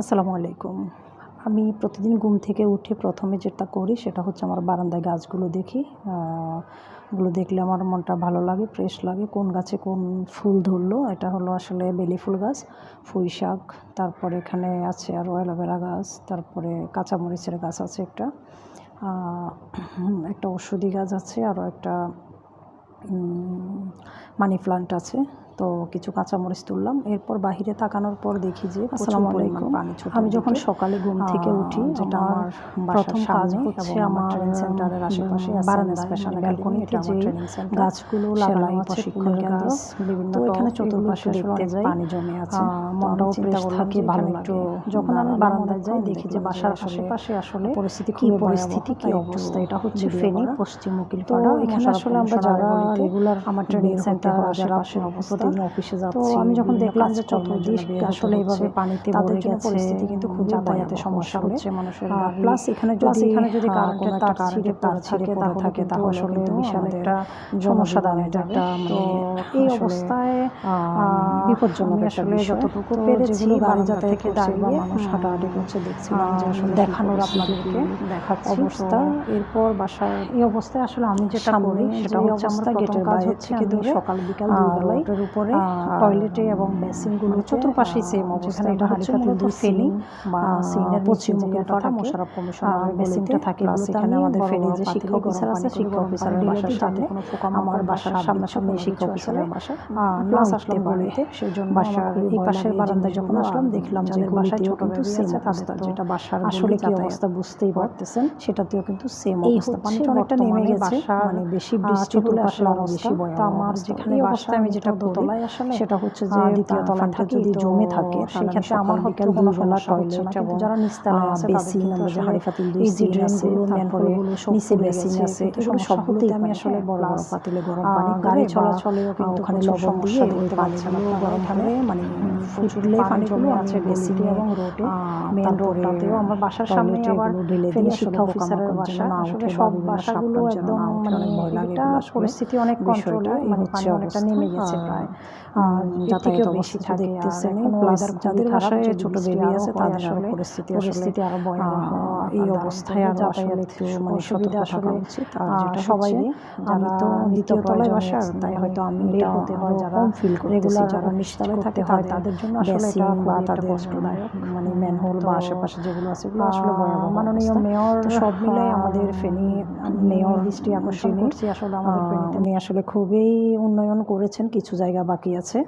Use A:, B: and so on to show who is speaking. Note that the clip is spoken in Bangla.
A: আসসালামু আলাইকুম। আমি প্রতিদিন ঘুম থেকে উঠে প্রথমে যেটা করি সেটা হচ্ছে আমার বারান্দায় গাছগুলো দেখি। ওগুলো দেখলে আমার মনটা ভালো লাগে ফ্রেশ লাগে। কোন গাছে কোন ফুল ধরলো, এটা হলো আসলে বেলি ফুল গাছ পুঁই শাক, তারপরে এখানে আছে আরও অ্যালোভেরা গাছ, তারপরে কাঁচামরিচের গাছ আছে একটা। একটা ওষুধি গাছ আছে আরও একটা মানি প্লান্ট আছে। তো কিছু কাঁচামরিচ তুললাম। এরপর বাহিরে তাকানোর পর দেখি যে আসসালামু আলাইকুম। আমি যখন সকালে ঘুম থেকে উঠি
B: যেটা
A: আমার প্রথম কাজ হচ্ছে
B: আমার ট্রেনিং সেন্টারের আশেপাশে
A: বারান্দা
B: স্পেশাল
A: মানে
B: ট্রেনিং সেন্টার
A: গাছগুলো লাগানো
B: প্রশিক্ষণ কেন্দ্র বিভিন্ন
A: তো এখানে চতুর্পাশে দেখতে যাই।
B: পানি জমে আছে।
A: মনটাও ফ্রেশ থাকে ভালো লাগে। যখন আমি বারান্দায় যাই দেখি যে বাসার আশেপাশে আসলে
B: পরিস্থিতি
A: কি পরিস্থিতি কি অবস্থা? এটা হচ্ছে ফেনী পশ্চিম উকিল
B: তো
A: এখানে আসলে আমরা যারা রেগুলার আমার ট্রেনিং সেন্টার যারা
B: অবস্থা।
A: প্রতিদিন অফিসে
B: তো
A: যাচ্ছি
B: আমি যখন দেখলাম যে চতুর্দিক আসলে এইভাবে পানিতে ভরে গেছে,
A: পরিস্থিতি কিন্তু খুবই
B: যাতায়াতে সমস্যা হচ্ছে মানুষের
A: প্লাস এখানে যদি
B: এখানে যদি
A: আহ, কোনো
B: তার
A: একটা
B: ছিঁড়ে
A: তার ছিঁড়ে
B: থাকে
A: পড়ে থাকে তাহলে
B: আসলে বিশাল একটা
A: সমস্যা দাঁড়ায় যাবে।
B: একটা
A: তো
B: মানে
A: এই অবস্থায়
B: বিপজ্জনক
A: আসলে যতটুকু পেরেছি
B: বারান্দা
A: যাতায়াত
B: দাঁড়িয়ে
A: মানুষ হাঁটাহাঁটি করছে দেখছিলাম যে আসলে
B: দেখানোর আপনাদেরকে দেখাচ্ছি।
A: অবস্থা এরপর বাসায়
B: এই অবস্থায় আসলে আমি যেটা করি সেটা হচ্ছে আমার
A: গেটের
B: কাজ হচ্ছে আমি সকাল বিকাল
A: আহ,
B: দুই বেলায়
A: রোডের উপরে টয়লেটে এবং বেসিনগুলো
B: মানে চতুর্পাশেই same অবস্থা। এটা হচ্ছে মূলত
A: দুই
B: ফেনী
A: বা
B: পাড়া,
A: থাকে
B: মোশাররফ কমিশনারের
A: আহ, বেসিনটা থাকে।
B: এখানে আমাদের ফেনী যে
A: পাতিলে
B: শিক্ষা
A: গরম
B: অফিসার আছে,
A: পানি করে
B: শিক্ষা
A: গরম
B: অফিসারের বাসার সামনে
A: যাতে আমার বাসার সামনাসামনি
B: কোনো
A: শিক্ষা
B: কিছু
A: অফিসারের বাসা
B: plus
A: আসলাম গলিতে সেই
B: বাসার এই পাশের বারান্দায় যখন আসলাম, দেখলাম যে
A: বাসায় ছোট
B: কিন্তু
A: আছে
B: অবস্থা, যেটা বাসার
A: আসলে কি অবস্থা বুঝতেই পারতেছেন। সেটাতেও কিন্তু সেম অবস্থা। পানিটা অনেকটা নেমে গেছে মানে বেশি বৃষ্টি হলে আসলে
B: অবস্থা।
A: বেশি ভয়াবহ
B: তো আমার যেখানে বাসা,
A: আমি যেটা
B: করি, সেটা হচ্ছে যে
A: দ্বিতীয় তলাটা যদি জমে থাকে সেক্ষেত্রে আমার
B: বিকাল
A: না
B: টয়লেট এবং,
A: যারা তাদের
B: বেসিন, যে
A: আসলে
B: হাঁড়ি-পাতিল দুই সিন আছে, তারপরে নিচে বেসিন আছে, এগুলো সবগুলোতে আমি আসলে বড় বড় পাতিলে গরম পানি
A: গাড়ি চলাচলেও কিন্তু
B: ওখানে লবণ দিয়ে
A: দেখতে
B: পানিগুলো
A: আপনারা
B: গরম
A: এখানে
B: করে
A: মানে ফুটলে পানিগুলো
B: আছে
A: বেসিনে এবং রোডে মেন রোডটাতেও আমার বাসার সামনে আবার ফেনী শিক্ষা অফিসারের বাসা আসলে সব বাসাগুলো একদম মানে পরিস্থিতি অনেক কন্ট্রোল মানে
B: হচ্ছে
A: পানি অনেকটা নেমে গেছে প্রায়
B: যাতায়াত অবস্থা দেখতেছেন,
A: খুবই
B: যাদের বাসায় ছোট
A: আরও
B: আছে তাদের
A: আসলে
B: পরিস্থিতি আসলে,
A: আরও
B: এই অবস্থায়
A: করবে,
B: আরও আসলে একটু মানে সতর্ক থাকা উচিত। আর যেটা
A: সবাই আমি তো দ্বিতীয় তলায় বাসার তাই
B: মানে
A: হয়তো আমি
B: বের হতে হয়, যারা
A: ফিল করতেছি যারা নিচতলায় থাকে
B: হয়,
A: তাদের
B: জন্য আসলে এটা
A: বা তাদের
B: কষ্টদায়ক।
A: মানে ম্যানহোল বা আশেপাশে যেগুলো আছে এগুলো আসলে ভয়াবহ
B: মাননীয় মেয়র,
A: সব মিলাই আমাদের ফেনী মেয়র দৃষ্টি আকর্ষণ করছি আসলে আমাদের ফেনীতে। আসলে খুবই উন্নয়ন করেছেন কিছু জায়গা বাকি আছে।